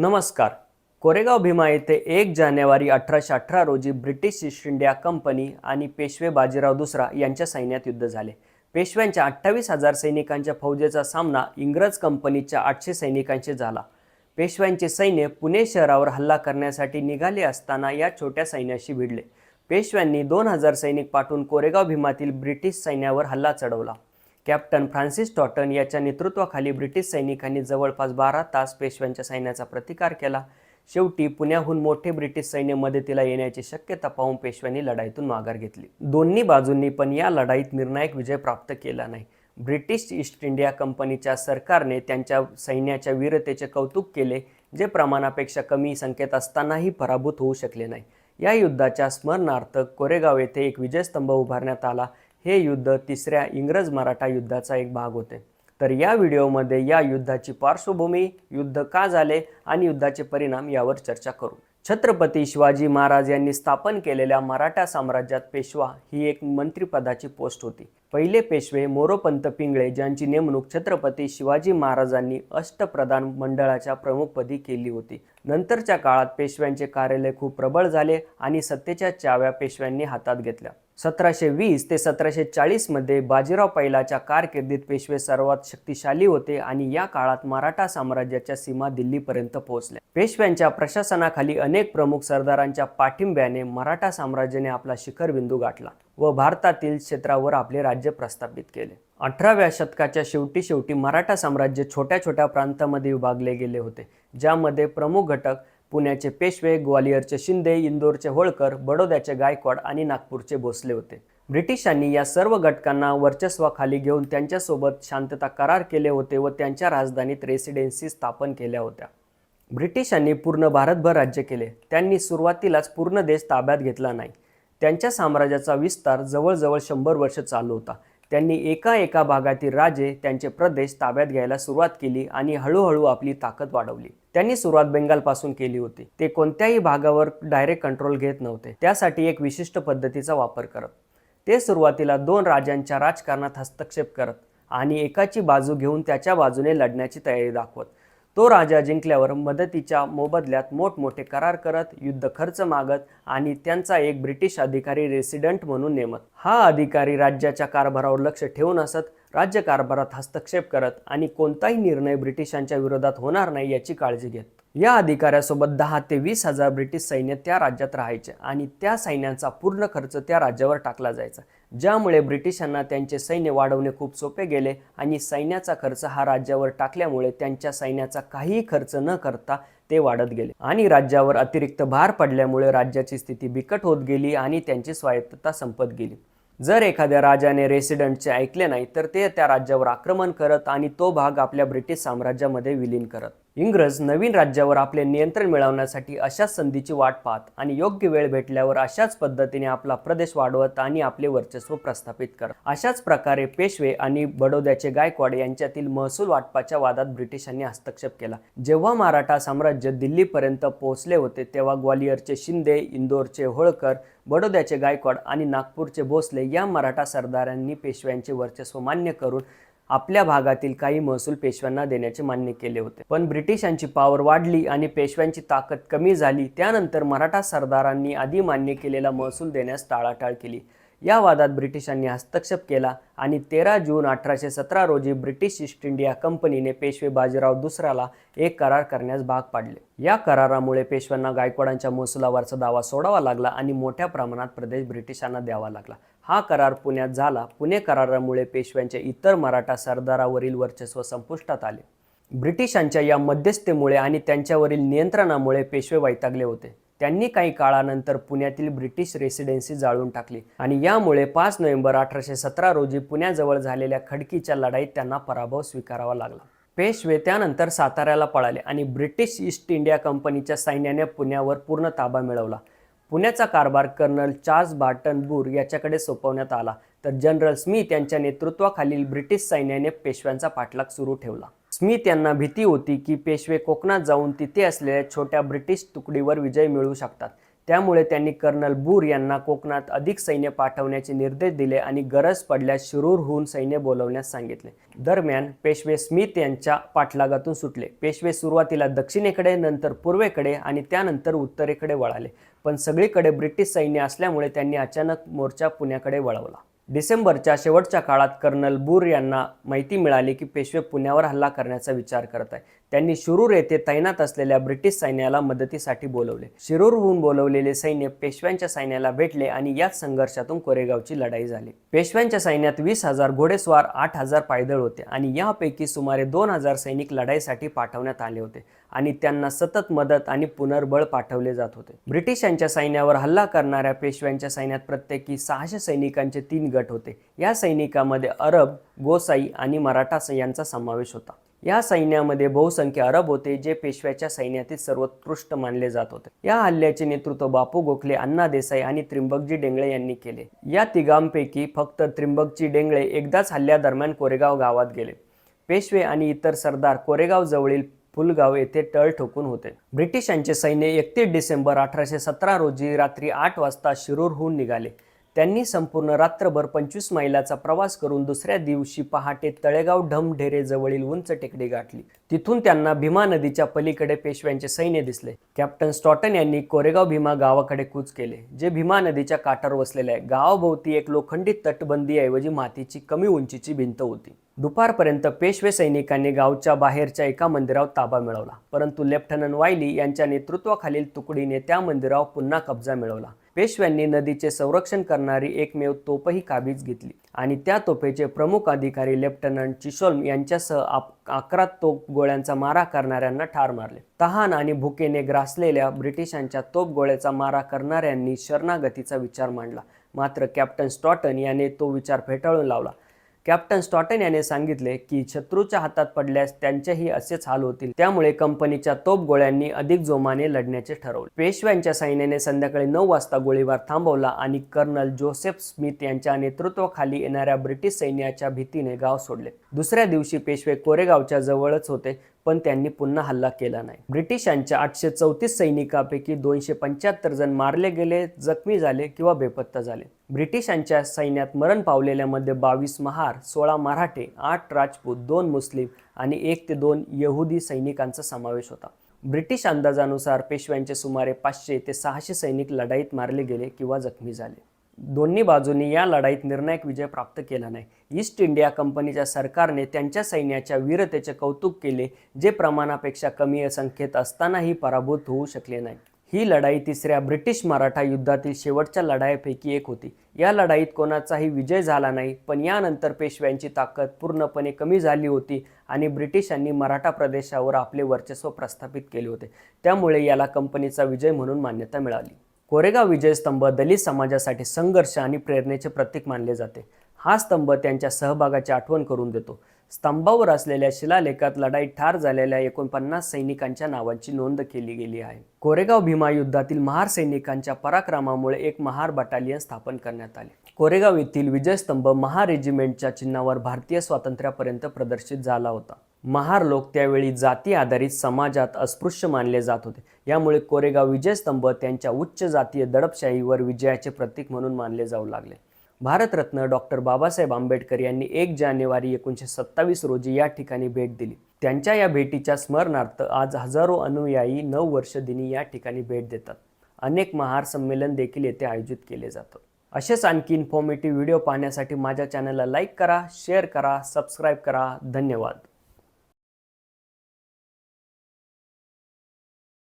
नमस्कार. कोरेगाव भीमा येथे एक जानेवारी अठराशे अठरा रोजी ब्रिटिश ईस्ट इंडिया कंपनी आणि पेशवे बाजीराव दुसरा यांच्या सैन्यात युद्ध झाले. पेशव्यांच्या अठ्ठावीस हजार सैनिकांच्या फौजेचा सामना इंग्रज कंपनीच्या आठशे सैनिकांशी झाला. पेशव्यांचे सैन्य पुणे शहरावर हल्ला करण्यासाठी निघाले असताना या छोट्या सैन्याशी भिडले. पेशव्यांनी दोन हजार सैनिक पाठवून कोरेगाव भीमातील ब्रिटिश सैन्यावर हल्ला चढवला. कॅप्टन फ्रान्सिस टॉटन याच्या नेतृत्वाखाली ब्रिटिश सैनिकांनी जवळपास बारा तास पेशव्यांच्या सैन्याचा प्रतिकार केला. शेवटी पुण्याहून मोठे ब्रिटिश सैन्य मदतीला येण्याची शक्यता पाहून पेशव्यांनी लढाईतून माघार घेतली. दोन्ही बाजूंनी पण या लढाईत निर्णायक विजय प्राप्त केला नाही. ब्रिटिश ईस्ट इंडिया कंपनीच्या सरकारने त्यांच्या सैन्याच्या वीरतेचे कौतुक केले जे प्रमाणापेक्षा कमी संख्येत असतानाही पराभूत होऊ शकले नाही. या युद्धाच्या स्मरणार्थ कोरेगाव येथे एक विजयस्तंभ उभारण्यात आला. हे युद्ध तिसऱ्या इंग्रज मराठा युद्धाचा एक भाग होते. तर या व्हिडिओमध्ये या युद्धाची पार्श्वभूमी युद्ध का झाले आणि युद्धाचे परिणाम यावर चर्चा करू. छत्रपती शिवाजी महाराज यांनी स्थापन केलेल्या मराठा साम्राज्यात पेशवा ही एक मंत्रिपदाची पोस्ट होती. पहिले पेशवे मोरोपंत पिंगळे ज्यांची नेमणूक छत्रपती शिवाजी महाराजांनी अष्टप्रधान मंडळाच्या प्रमुखपदी केली होती. नंतरच्या काळात पेशव्यांचे कार्यालय खूप प्रबळ झाले आणि सत्तेच्या चाव्या पेशव्यांनी हातात घेतल्या. सतराशे वीस ते सतराशे चाळीसमध्ये बाजीराव पहिलाच्या कारकिर्दीत पेशवे सर्वात शक्तिशाली होते आणि या काळात मराठा साम्राज्याच्या सीमा दिल्लीपर्यंत पोहोचल्या. पेशव्यांच्या प्रशासनाखाली अनेक प्रमुख सरदारांच्या पाठिंब्याने मराठा साम्राज्याने आपला शिखरबिंदू गाठला व भारतातील क्षेत्रावर आपले राज्य प्रस्थापित केले. अठराव्या शतकाच्या शेवटी शेवटी मराठा साम्राज्य छोट्या छोट्या प्रांतामध्ये विभागले गेले होते ज्यामध्ये प्रमुख घटक पुण्याचे पेशवे ग्वालियरचे शिंदे इंदोरचे होळकर बडोद्याचे गायकवाड आणि नागपूरचे भोसले होते. ब्रिटिशांनी या सर्व घटकांना वर्चस्वाखाली घेऊन त्यांच्यासोबत शांतता करार केले होते व त्यांच्या राजधानीत रेसिडेन्सी स्थापन केल्या होत्या. ब्रिटिशांनी पूर्ण भारतभर राज्य केले. त्यांनी सुरुवातीलाच पूर्ण देश ताब्यात घेतला नाही. त्यांच्या साम्राज्याचा विस्तार जवळजवळ शंभर वर्ष चालू होता. त्यांनी एका एका भागातील राजे त्यांचे प्रदेश ताब्यात घ्यायला सुरुवात केली आणि हळूहळू आपली ताकद वाढवली. त्यांनी सुरुवात बेंगालपासून केली होती. ते कोणत्याही भागावर डायरेक्ट कंट्रोल घेत नव्हते. त्यासाठी एक विशिष्ट पद्धतीचा वापर करत. ते सुरुवातीला दोन राजांच्या राजकारणात हस्तक्षेप करत आणि एकाची बाजू घेऊन त्याच्या बाजूने लढण्याची तयारी दाखवत. तो राजा जिंकल्यावर मदतीच्या मोबदल्यात मोठमोठे करार करत युद्ध खर्च मागत आणि त्यांचा एक ब्रिटिश अधिकारी रेसिडेंट म्हणून नेमत. हा अधिकारी राज्याच्या कारभारावर लक्ष ठेवून असत राज्य कारभारात हस्तक्षेप करत आणि कोणताही निर्णय ब्रिटिशांच्या विरोधात होणार नाही याची काळजी घेत. या अधिकाऱ्यासोबत दहा ते वीस हजार ब्रिटिश सैन्य त्या राज्यात राहायचे आणि त्या सैन्याचा पूर्ण खर्च त्या राज्यावर टाकला जायचा. ज्यामुळे ब्रिटिशांना त्यांचे सैन्य वाढवणे खूप सोपे गेले आणि सैन्याचा खर्च हा राज्यावर टाकल्यामुळे त्यांच्या सैन्याचा काहीही खर्च न करता ते वाढत गेले. आणि राज्यावर अतिरिक्त भार पडल्यामुळे राज्याची स्थिती बिकट होत गेली आणि त्यांची स्वायत्तता संपत गेली. जर एखाद्या राजाने रेसिडेंटचे ऐकले नाही तर ते त्या राज्यावर आक्रमण करत आणि तो भाग आपल्या ब्रिटिश साम्राज्यामध्ये विलीन करत. इंग्रज नवीन राज्यावर आपले नियंत्रण मिळवण्यासाठी अशाच संधीची वाट पाहत आणि योग्य वेळ भेटल्यावर अशाच पद्धतीने आपला प्रदेश वाढवत आणि आपले वर्चस्व प्रस्थापित करत. अशाच प्रकारे पेशवे आणि बडोद्याचे गायकवाड यांच्यातील महसूल वाटपाच्या वादात ब्रिटिशांनी हस्तक्षेप केला. जेव्हा मराठा साम्राज्य दिल्लीपर्यंत पोहोचले होते तेव्हा ग्वालियरचे शिंदे इंदोरचे होळकर बडोद्याचे गायकवाड आणि नागपूरचे भोसले या मराठा सरदारांनी पेशव्यांचे वर्चस्व मान्य करून आपल्या भागातील काही महसूल पेशव्यांना देण्याचे मान्य केले होते. पण ब्रिटिशांची पावर वाढली आणि पेशव्यांची ताकद कमी झाली. त्यानंतर मराठा सरदारांनी आधी मान्य केलेला महसूल देण्यास टाळाटाळ केली. या वादात ब्रिटिशांनी हस्तक्षेप केला आणि तेरा जून अठराशे सतरा रोजी ब्रिटिश ईस्ट इंडिया कंपनीने पेशवे बाजीराव दुसऱ्याला एक करार करण्यास भाग पाडले. या करारामुळे पेशव्यांना गायकवाडांच्या महसुलावरचा दावा सोडावा लागला आणि मोठ्या प्रमाणात प्रदेश ब्रिटिशांना द्यावा लागला. हा करार पुण्यात झाला. पुणे करारामुळे पेशव्यांच्या इतर मराठा सरदारावरील वर्चस्व संपुष्टात आले. ब्रिटिशांच्या या मध्यस्थेमुळे आणि त्यांच्यावरील नियंत्रणामुळे पेशवे वैतागले होते. त्यांनी काही काळानंतर पुण्यातील ब्रिटिश रेसिडेन्सी जाळून टाकली आणि यामुळे पाच नोव्हेंबर अठराशे सतरा रोजी पुण्याजवळ झालेल्या खडकीच्या लढाईत त्यांना पराभव स्वीकारावा लागला. पेशवे त्यानंतर साताऱ्याला पळाले आणि ब्रिटिश ईस्ट इंडिया कंपनीच्या सैन्याने पुण्यावर पूर्ण ताबा मिळवला. पुण्याचा कारभार कर्नल चार्ल्स बार्टन बूर याच्याकडे सोपवण्यात आला. तर जनरल स्मिथ यांच्या नेतृत्वाखालील ब्रिटिश सैन्याने पेशव्यांचा पाठलाग सुरू ठेवला. स्मिथ यांना भीती होती की पेशवे कोकणात जाऊन तिथे असलेल्या छोट्या ब्रिटिश तुकडीवर विजय मिळवू शकतात. त्यामुळे त्यांनी कर्नल बूर यांना कोकणात अधिक सैन्य पाठवण्याचे निर्देश दिले आणि गरज पडल्यास शिरूरहून सैन्य बोलवण्यास सांगितले. दरम्यान पेशवे स्मिथ यांच्या पाठलागातून सुटले. पेशवे सुरुवातीला दक्षिणेकडे नंतर पूर्वेकडे आणि त्यानंतर उत्तरेकडे वळाले. पण सगळीकडे ब्रिटिश सैन्य असल्यामुळे त्यांनी अचानक मोर्चा पुण्याकडे वळवला. डिसेंबरच्या शेवटच्या काळात कर्नल बूर यांना माहिती मिळाली की पेशवे पुण्यावर हल्ला करण्याचा विचार करत आहे त्यांनी शिरूर येथे तैनात असलेल्या ब्रिटिश सैन्याला मदतीसाठी बोलवले. शिरूरहून बोलवलेले सैन्य पेशव्यांच्या सैन्याला भेटले आणि याच संघर्षातून कोरेगावची लढाई झाली. पेशव्यांच्या सैन्यात वीस हजार घोडेस्वार आठ हजार पायदळ होते आणि यापैकी सुमारे दोन हजार सैनिक लढाईसाठी पाठवण्यात आले होते आणि त्यांना सतत मदत आणि पुनर्बळ पाठवले जात होते. ब्रिटिशांच्या सैन्यावर हल्ला करणाऱ्या पेशव्यांच्या सैन्यात प्रत्येकी सहाशे सैनिकांचे तीन गट होते. या सैनिकामध्ये अरब गोसाई आणि मराठा यांचा समावेश होता. या सैन्यामध्ये बहुसंख्य अरब होते जे पेशव्याच्या सैन्यातील सर्वोत्कृष्ट मानले जात होते. या हल्ल्याचे नेतृत्व बापू गोखले अण्णा देसाई आणि त्रिंबकजी डेंगळे यांनी केले. या तिघांपैकी फक्त त्रिंबकजी डेंगळे एकदाच हल्ल्यादरम्यान कोरेगाव गावात गेले. पेशवे आणि इतर सरदार कोरेगाव जवळील फुलगाव येथे टळ ठोकून होते. ब्रिटिशांचे सैन्य एकतीस डिसेंबर अठराशे सतरा रोजी रात्री आठ वाजता शिरूरहून निघाले. त्यांनी संपूर्ण रात्रभर पंचवीस मैलाचा प्रवास करून दुसऱ्या दिवशी पहाटे तळेगाव ढमढेरे जवळील उंच टेकडी गाठली. तिथून त्यांना भीमा नदीच्या पलीकडे पेशव्यांचे सैन्य दिसले. कॅप्टन स्टॉटन यांनी कोरेगाव भीमा गावाकडे कूच केले जे भीमा नदीच्या काठावर वसलेले आहे. गावाभोवती एक लोखंडी तटबंदीऐवजी मातीची कमी उंचीची भिंत होती. दुपारपर्यंत पेशवे सैनिकांनी गावच्या बाहेरच्या एका मंदिरावर ताबा मिळवला. परंतु लेफ्टनंट वायली यांच्या नेतृत्वाखालील तुकडीने त्या मंदिरावर पुन्हा कब्जा मिळवला. पेशव्यांनी नदीचे संरक्षण करणारी एकमेव तोपही काबीज घेतली. आणि त्या तोफेचे प्रमुख अधिकारी लेफ्टनंट चिशोल्म यांच्यासह अकरा तोप गोळ्यांचा मारा करणाऱ्यांना ठार मारले. तहान आणि भुकेने ग्रासलेल्या ब्रिटिशांच्या तोप गोळ्याचा मारा करणाऱ्यांनी शरणागतीचा विचार मांडला. मात्र कॅप्टन स्टॉटन याने तो विचार फेटाळून लावला. कॅप्टन स्टॉटन याने सांगितले की शत्रूच्या हातात पडल्यास त्यांचेही असेच हाल होतील. त्यामुळे कंपनीच्या तोप गोळ्यांनी अधिक जोमाने लढण्याचे ठरवले. पेशव्यांच्या सैन्याने संध्याकाळी नऊ वाजता गोळीबार थांबवला आणि कर्नल जोसेफ स्मिथ यांच्या नेतृत्वाखाली येणाऱ्या ब्रिटिश सैन्याच्या भीतीने गाव सोडले. दुसऱ्या दिवशी पेशवे कोरेगावच्या जवळच होते. पण त्यांनी पुन्हा हल्ला केला नाही. ब्रिटिशांच्या आठशे चौतीस सैनिकांपैकी दोनशे पंच्याहत्तर जण मारले गेले जखमी झाले किंवा बेपत्ता झाले. ब्रिटिशांच्या सैन्यात मरण पावलेल्यामध्ये बावीस महार सोळा मराठे आठ राजपूत दोन मुस्लिम आणि एक ते दोन यहुदी सैनिकांचा समावेश होता. ब्रिटिश अंदाजानुसार पेशव्यांचे सुमारे पाचशे ते सहाशे सैनिक लढाईत मारले गेले किंवा जखमी झाले. दोन्ही बाजूंनी या लढाईत निर्णायक विजय प्राप्त केला नाही. ईस्ट इंडिया कंपनीच्या सरकारने त्यांच्या सैन्याच्या वीरतेचे कौतुक केले जे प्रमाणापेक्षा कमी संख्येत असतानाही पराभूत होऊ शकले नाही. ही लढाई तिसऱ्या ब्रिटिश मराठा युद्धातील शेवटच्या लढाईपैकी एक होती. या लढाईत कोणाचाही विजय झाला नाही पण यानंतर पेशव्यांची ताकद पूर्णपणे कमी झाली होती आणि ब्रिटिशांनी मराठा प्रदेशावर आपले वर्चस्व प्रस्थापित केले होते. त्यामुळे याला कंपनीचा विजय म्हणून मान्यता मिळाली. कोरेगाव विजय स्तंभ दलित समाजासाठी संघर्ष आणि प्रेरणेचे प्रतीक मानले जाते. हा स्तंभ त्यांच्या सहभागाची आठवण करून देतो. स्तंभावर असलेल्या शिलालेखात लढाईत ठार झालेल्या एकोणपन्नास सैनिकांच्या नावांची नोंद केली गेली आहे. कोरेगाव भीमा युद्धातील महार सैनिकांच्या पराक्रमामुळे एक महार बटालियन स्थापन करण्यात आले. कोरेगाव येथील विजयस्तंभ महार रेजिमेंटच्या चिन्हावर भारतीय स्वातंत्र्यापर्यंत प्रदर्शित झाला होता. महार लोक त्यावेळी जाती आधारित समाजात अस्पृश्य मानले जात होते. यामुळे कोरेगाव विजयस्तंभ त्यांच्या उच्च जातीय दडपशाहीवर विजयाचे प्रतीक म्हणून मानले जाऊ लागले. भारतरत्न डॉक्टर बाबासाहेब आंबेडकर यांनी एक जानेवारी एकोणीसशे सत्तावीस रोजी या ठिकाणी भेट दिली. त्यांच्या या भेटीच्या स्मरणार्थ आज हजारो अनुयायी नऊ वर्ष दिनी या ठिकाणी भेट देतात. अनेक महार संमेलन देखील येथे आयोजित केले जातं असेच आणखी इन्फॉर्मेटिव्ह व्हिडिओ पाहण्यासाठी माझ्या चॅनलला लाईक करा शेअर करा सबस्क्राईब करा. धन्यवाद.